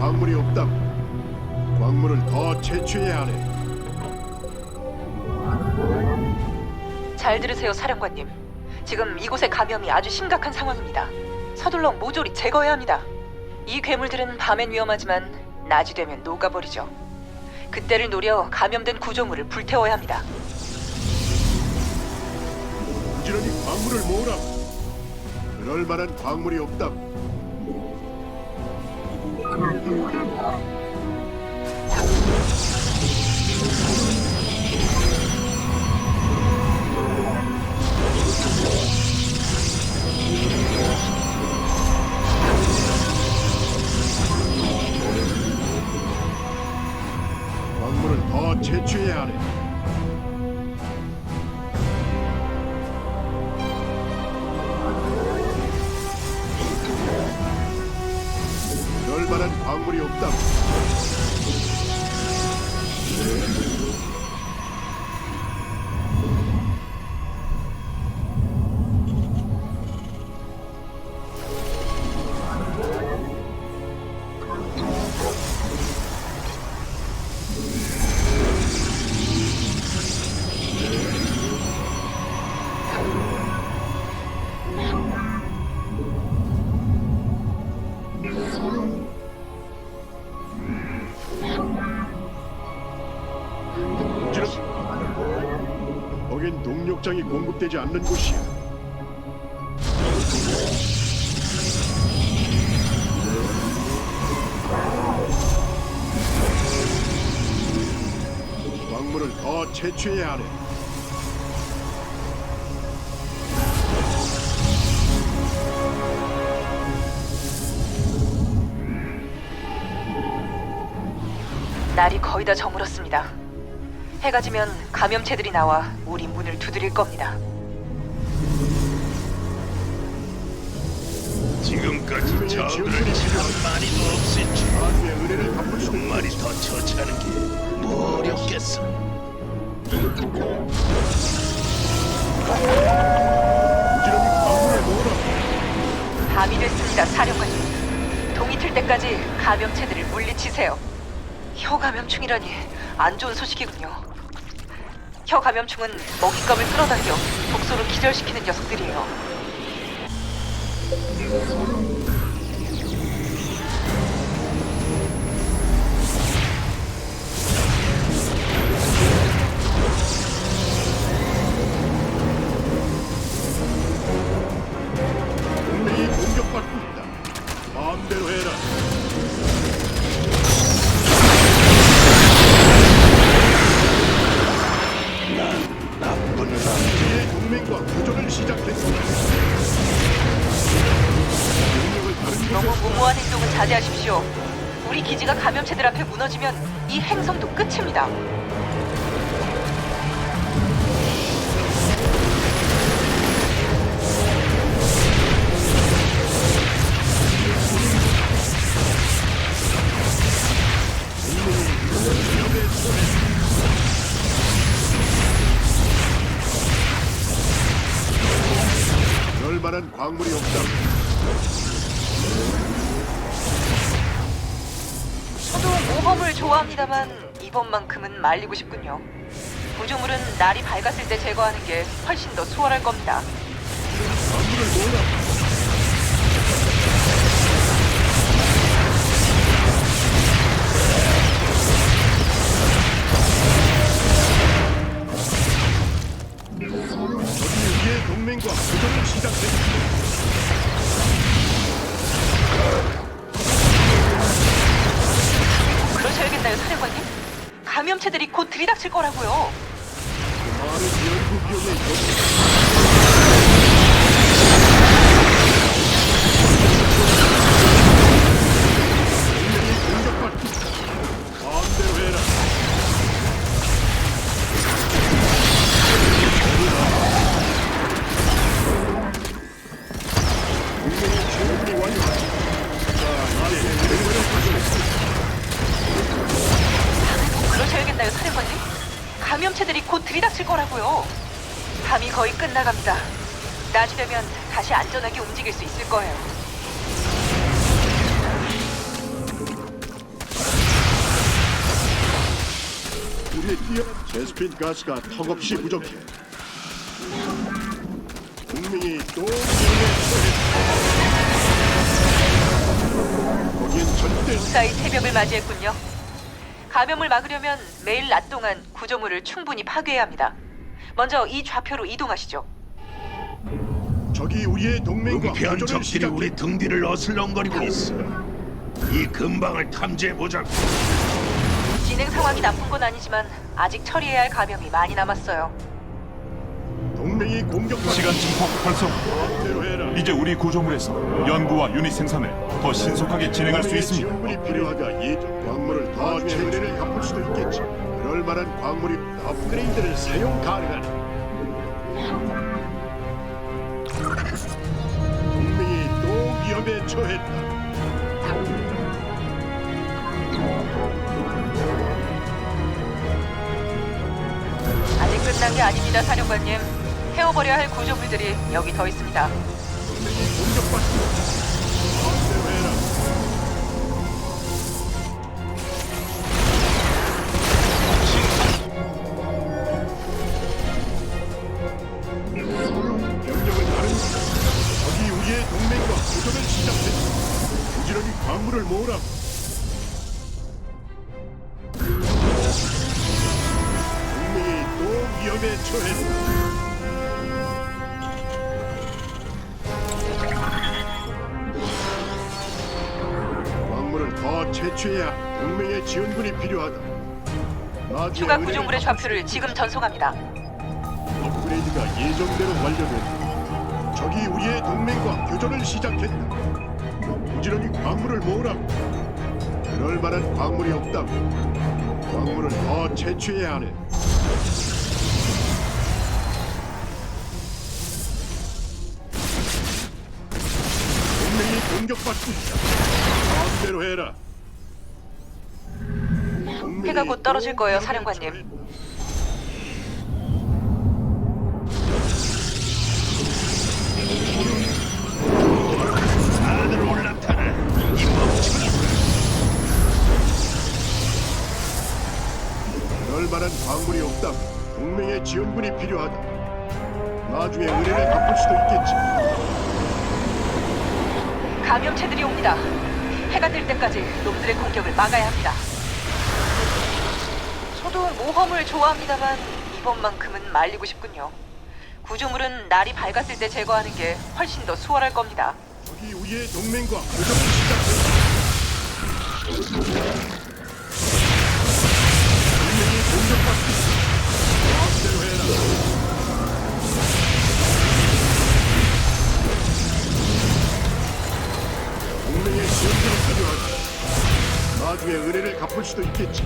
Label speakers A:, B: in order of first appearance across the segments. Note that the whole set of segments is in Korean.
A: 광물이 없다. 광물을 더 채취해야 하네.
B: 잘 들으세요, 사령관님. 지금 이곳의 감염이 아주 심각한 상황입니다. 서둘러 모조리 제거해야 합니다. 이 괴물들은 밤엔 위험하지만 낮이 되면 녹아버리죠. 그때를 노려 감염된 구조물을 불태워야 합니다.
A: 부지런히 광물을 모으라. 그럴 만한 광물이 없다. 광 부지런. 동력장이 공급되지 않는 곳이야. 광물을 더 채취해야 하네.
B: 날이 거의 다 저물었습니다. 해가 지면 감염체들이 나와 우리 문을 두드릴 겁니다.
C: 지금까지
A: 지원군이
C: 참 많이도 없었지.
A: 아주의 은혜를 갚을
C: 수한 마리 더 처치하는 게뭐 어렵겠어.
B: 밤이 됐습니다, 사령관님. 동이 틀 때까지 감염체들을 물리치세요. 혀 감염충이라니 안 좋은 소식이군요. 혀 감염충은 먹잇감을 끌어당겨 독소로 기절시키는 녀석들이에요.
A: 광물이 없다.
B: 저도 모험을 좋아합니다만 이번만큼은 말리고 싶군요. 구조물은 날이 밝았을 때 제거하는 게 훨씬 더 수월할 겁니다.
A: 광물을 모으라.
B: 들이닥칠 거라고요.
A: 연구 비용에 가스가 턱없이 부족해. 동맹이 또. 거긴 절대
B: 무사히 새벽을 맞이했군요. 감염을 막으려면 매일 낮 동안 구조물을 충분히 파괴해야 합니다. 먼저 이 좌표로 이동하시죠.
A: 적이 우리의 동맹과 교전을
C: 적들이 우리
A: 시작해.
C: 등 뒤를 어슬렁거리고 있어. 이 근방을 탐지해 보자고.
B: 진행 상황이 나쁜 건 아니지만 아직 처리해야 할 감염이 많이 남았어요.
A: 동맹이 공격받는
D: 시간 증폭 활성. 이제 우리 구조물에서 연구와 유닛 생산을 더 신속하게 진행할 수 있습니다.
A: 지원군이 필요하다. 이 광물을 더 최대를 갚을 수도 있겠지. 그럴 만한 광물이 업그레이드를 사용 가능하네. 동맹이 또 위험에 처했다.
B: 끝난 게 아닙니다, 사령관님. 태워버려야 할 구조물들이 여기 더 있습니다.
A: 있다. 더 채취해야 동맹의 지원군이 필요하다.
B: 추가 구조물의 좌표를 지금 전송합니다.
A: 업그레이드가 예정대로 완료됐다. 적이 우리의 동맹과 교전을 시작했다. 부지런히 광물을 모으라. 그럴 만한 광물이 없다. 광물을 더 채취해야 하네. 동맹이 공격받고 있다. 마음대로 해라.
B: 해가 곧 떨어질 거예요,
A: 또
B: 사령관님.
C: 올라타라. 이
A: 만한 광물이 없다. 동맹의 지원군이 필요하다. 나중에 은혜를 갚을 수도 있겠지.
B: 감염체들이 옵니다. 해가 뜰 때까지 놈들의 공격을 막아야 합니다. 저도 모험을 좋아합니다만 이번만큼은 말리고 싶군요. 구조물은 날이 밝았을 때 제거하는 게 훨씬 더 수월할 겁니다.
A: 적이 우리의 동맹과 시작했다. 동맹이 공격받고 있다. 마음대로 해라. 지원군이 필요하다. 나중에 은혜를 갚을 수도 있겠지.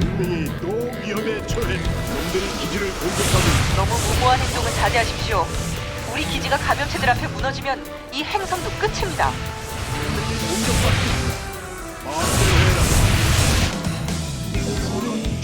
A: 동맹이 또 위험에 처했다. 놈들이 기지를 공격하고 있다.
B: 너무 무모한 행동은 자제하십시오. 우리 기지가 감염체들 앞에 무너지면 이 행성도 끝입니다.
A: 동맹이 공격받고. 마음대로 해라.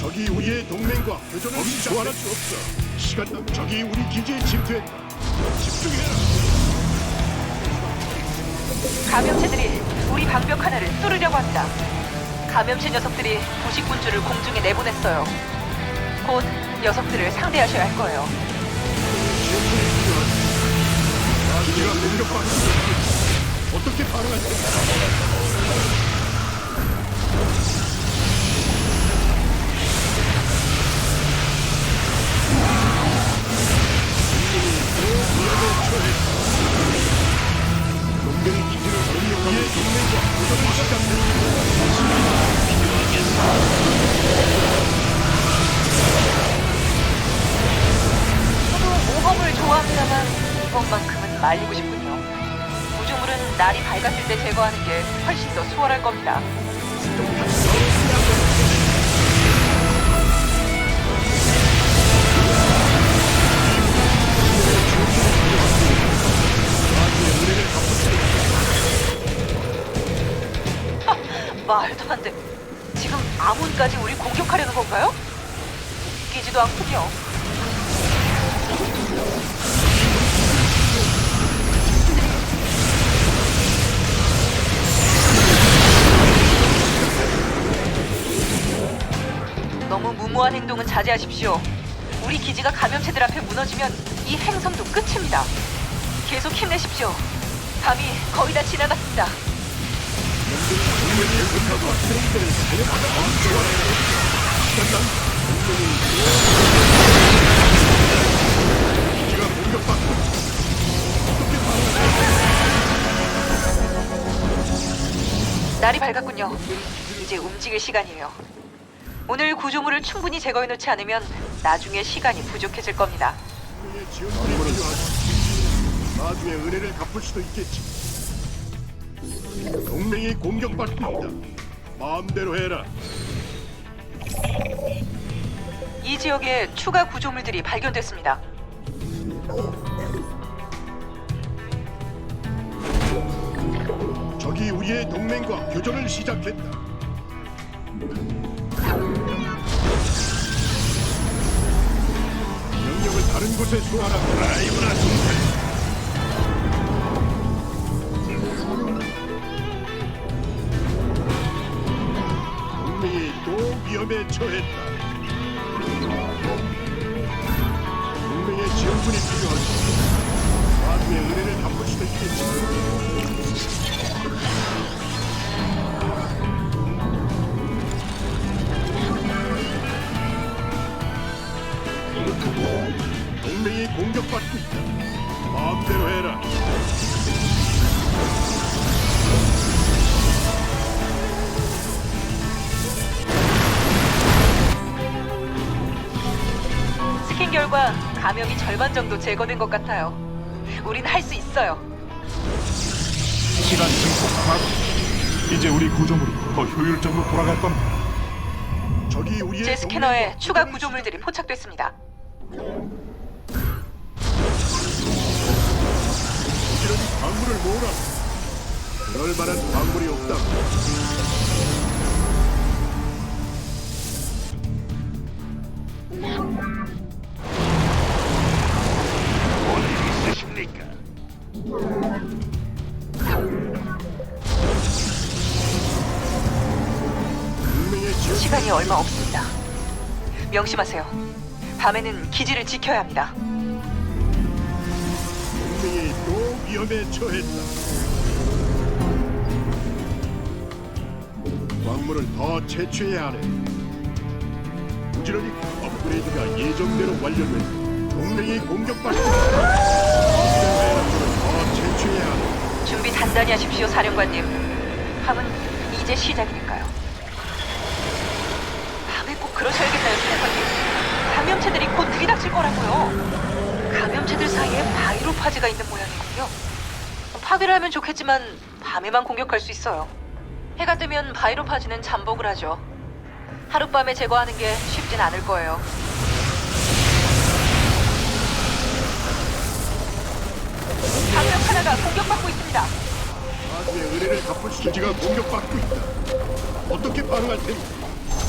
A: 적이 우리의 동맹과 교전을 시작할 수 없어. 시간 남 적이 우리 기지에 침투했다. 집중해라.
B: 감염체들이 우리 방벽 하나를 뚫으려고 합니다. 감염체 녀석들이 부식군주를 공중에 내보냈어요. 곧 녀석들을 상대하셔야 할 거예요.
A: 있다. 어떻게 반응하지? 동맹
B: 웃기지도 않군요. 너무 자제하십시오. 우리 기지가 감염체들 앞에 무너지면 이 행성도 끝입니다. 계속 힘내십시오. 밤이 거의 다 지나갔습니다. 날이 밝았군요. 이제 움직일 시간이에요. 오늘 구조물을 충분히 제거해 놓지 않으면 나중에 시간이 부족해질
A: 겁니다. 나중에 은혜를 갚을 수도 있겠지. 동맹이 공격받고 있다. 마음대로 해라.
B: 이 지역에 추가 구조물들이 발견됐습니다.
A: 적이 우리의 동맹과 교전을 시작했다. 명령을 다른 곳에 소환하라.
C: 라이브나 좀
A: 동맹이 또 위험에 처했다. 지원군이 필요하다.
B: 제거된 것 같아요. 우린 할 수 있어요.
D: 시간 증폭 가동. 이제 우리 구조물이 더 효율적으로 돌아갈 겁니다.
A: 적이 우리의
B: 제 스캐너에 추가 구조물들이 포착됐습니다.
A: 부지런히 광물을 모으라. 그럴 만한 광물이 없다.
B: 명심하세요. 밤에는 기지를 지켜야 합니다.
A: 동맹이 또 위험에 처했다. 광물을 더 채취해야 하네. 부지런히 업그레이드가 예정대로 완료된 동맹이 공격받고 있다. 더 채취해야 하네.
B: 준비 단단히 하십시오, 사령관님. 밤은 이제 시작이니까요. 밤에 꼭 사령관님? 감염체들이 곧 들이닥칠 거라고요. 감염체들 사이에 바이로파즈가 있는 모양이군요. 파괴를 하면 좋겠지만 밤에만 공격할 수 있어요. 해가 뜨면 바이로파즈는 잠복을 하죠. 하룻밤에 제거하는 게 쉽진 않을 거예요. 방역 하나가 공격받고 있습니다.
A: 나중에 은혜를 갚을 수 기지가 공격받고 있다. 어떻게 반응할 테니?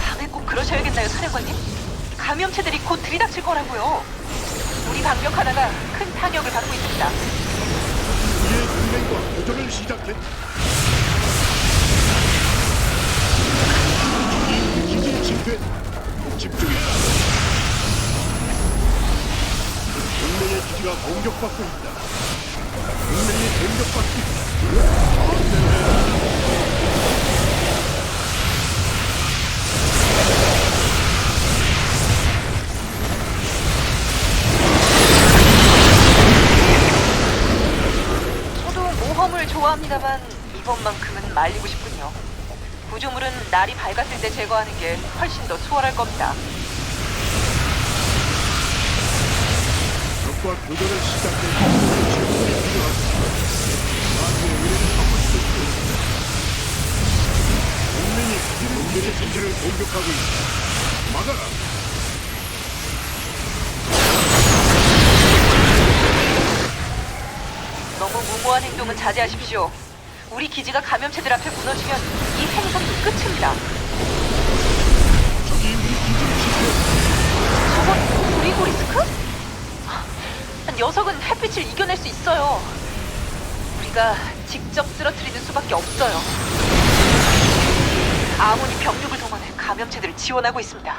B: 밤에 꼭 그러셔야겠나요, 사령관님? 감염체들이 곧 들이닥칠 거라고요. 우리 방역 하나가 큰 타격을 받고 있습니다.
A: 우리의 동맹과 교전을 침투했다. 집중해라. 동맹의 기지가 공격받고 있다. 동맹이 공격받고 있다.
B: 좋아합니다만 이번만큼은 말리고 싶군요. 구조물은 날이 밝았을 때 제거하는 게 훨씬 더 수월할 겁니다.
A: 적과 교전을 시작했다. 지원군이 필요하다. 나중에 은혜를 갚을 수 있다. 동맹이 동맹의 기지를 공격하고 있다. 막아라.
B: 행동은 자제하십시오. 우리 기지가 감염체들 앞에 무너지면 이 행성도 끝입니다.
A: 적이 우리 기지를 침투했다.
B: 저건 우리고리스크? 녀석은 햇빛을 이겨낼 수 있어요. 우리가 직접 쓰러뜨리는 수밖에 없어요. 아몬이 병력을 동원해 감염체들을 지원하고 있습니다.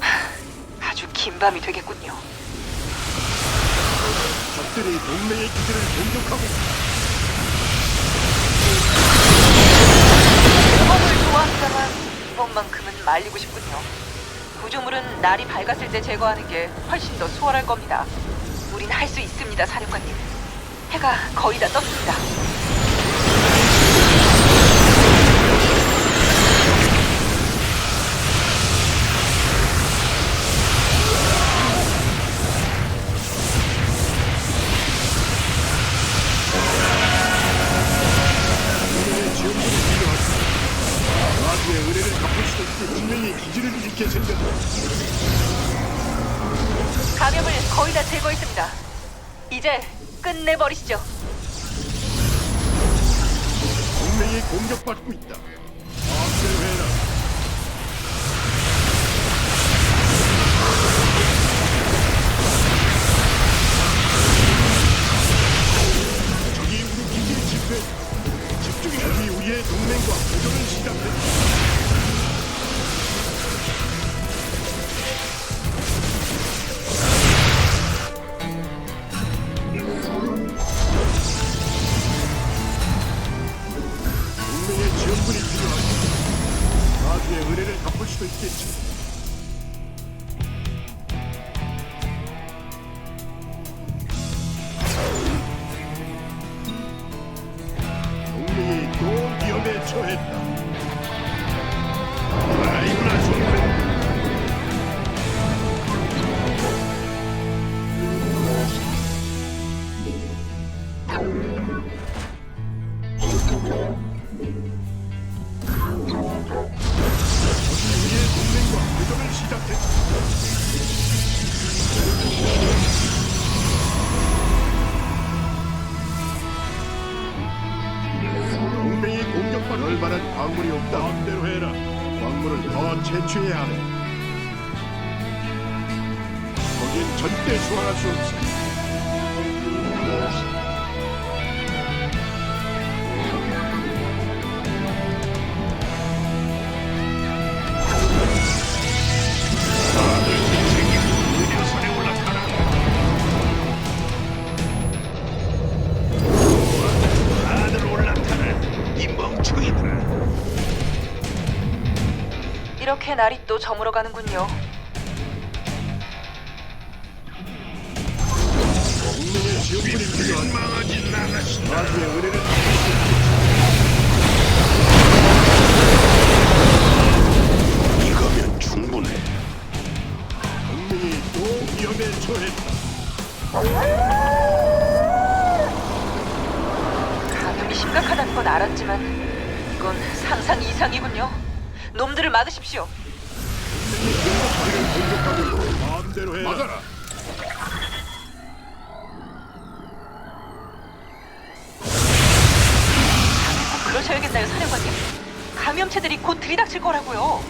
B: 하, 긴 밤이 되겠군요.
A: 적들이 동맹의 기지를 공격하고.
B: 경험을 좋아합니다만 이번만큼은 말리고 싶군요. 구조물은 날이 밝았을 때 제거하는 게 훨씬 더 수월할 겁니다. 우린 할 수 있습니다, 사령관님. 해가 거의 다 떴습니다. 이제 끝내버리시죠.
A: 동맹이 공격받고 있다.
B: 이렇게 날이 또 저물어 가는군요.
A: 동맹의.
C: 망하지. 이거면 충분해.
A: 동맹이 또 위험에 처했다.
B: 감염이 심각하다는 건 알았지만 이건 상상 이상이군요. 놈들을 막으십시오. 꼭 그러셔야겠나요, 사령관님? 감염체들이 곧 들이닥칠 거라고요.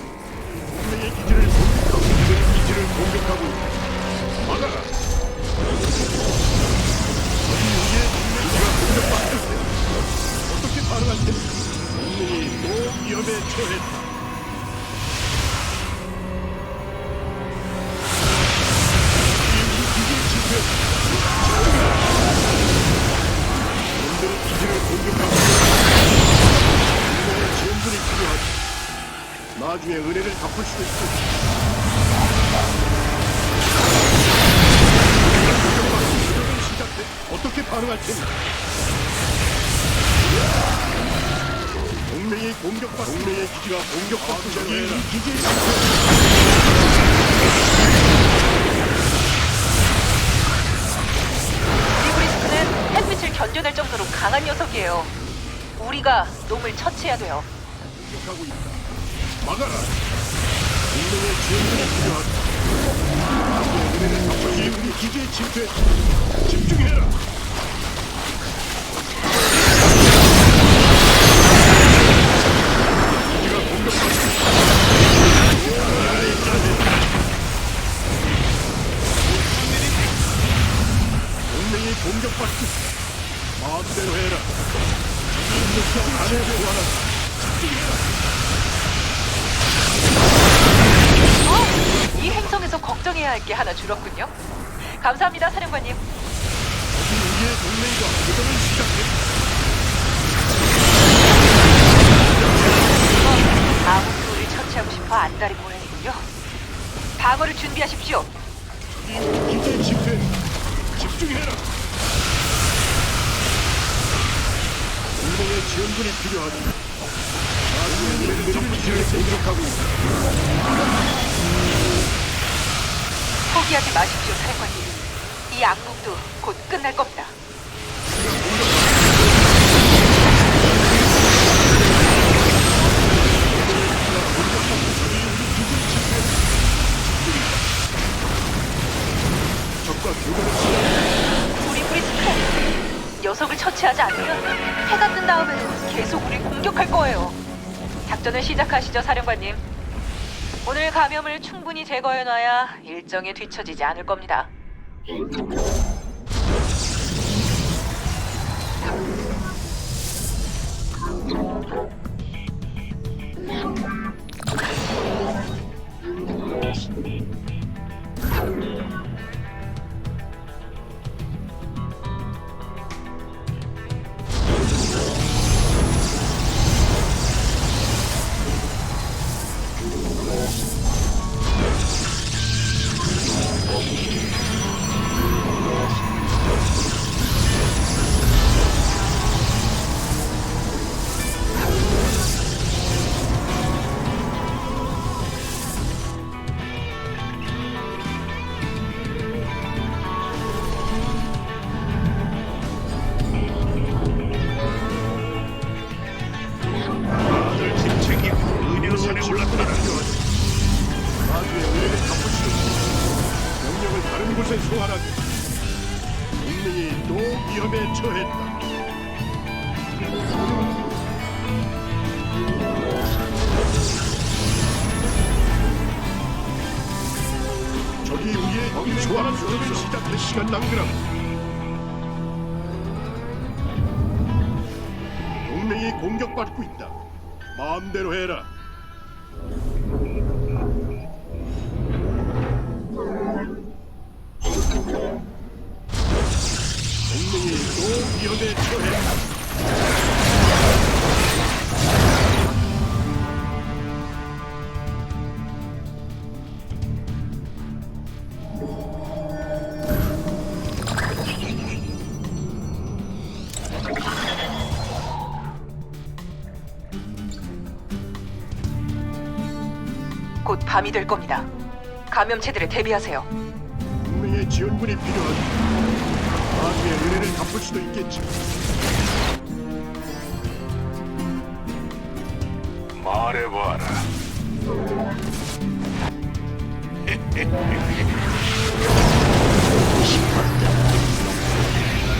A: 동맹의 기지를 공격하고 기지를 공격하고 있다. 막아라. 우리의 동맹기가 공격받고 있다. 어떻게 반응할 텐데? 동맹이 또 위험에 처했다. 나중에 은혜를 갚을. 교전을 시작해 어떻게 반응할 테니? 동맹이 공격받 동맹의 기지가 공격받고 있다. 이 기지에 집중.
B: 리브리스크는 햇빛을 견뎌낼 정도로 강한 녀석이에요. 우리가 놈을 처치해야 돼요.
A: 공격하고 있다. 막아라. 동맹의 지원군이 필요하다. 나중에 은혜를 수 우리 기지에 집중해. 집중해라. 마음대로 해라. 안에.
B: 이 행성에 계속 걱정해야 할 게 하나 줄었군요. 감사합니다, 사령관님.
A: 적이 우리의 동맹과 교전을 시작했다.
B: 아무도 우리를 처치하고 싶어 안달이 모양이군요. 방어를 준비하십시오.
A: 침투했다. 집중해라. 지원군이 필요하다. 나중에 우리를 공격하고 있다.
B: 포기하지 마십시오, 사령관님. 이 악몽도 곧 끝날 겁니다. 우리 브리스크 녀석을 처치하지 않으면 해가 뜬 다음에는 계속 우리 공격할 거예요. 작전을 시작하시죠, 사령관님. 감염을 충분히 제거해놔야 일정에 뒤처지지 않을 겁니다.
A: 조정을 시작할 시간 낭비라. 동맹이 공격받고 있다. 마음대로 해라.
B: 곧 밤이 될 겁니다. 감염체들에 대비하세요.
A: 동맹의 지원군이 필요하다. 나중에 은혜를 갚을 수도 있겠지.
C: 말해봐라.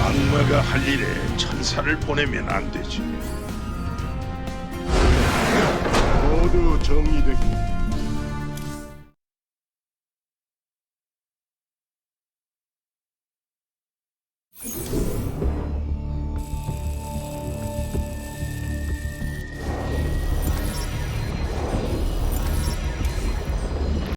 C: 악마가 할 일에 천사를 보내면 안 되지.
A: 모두 정리됐고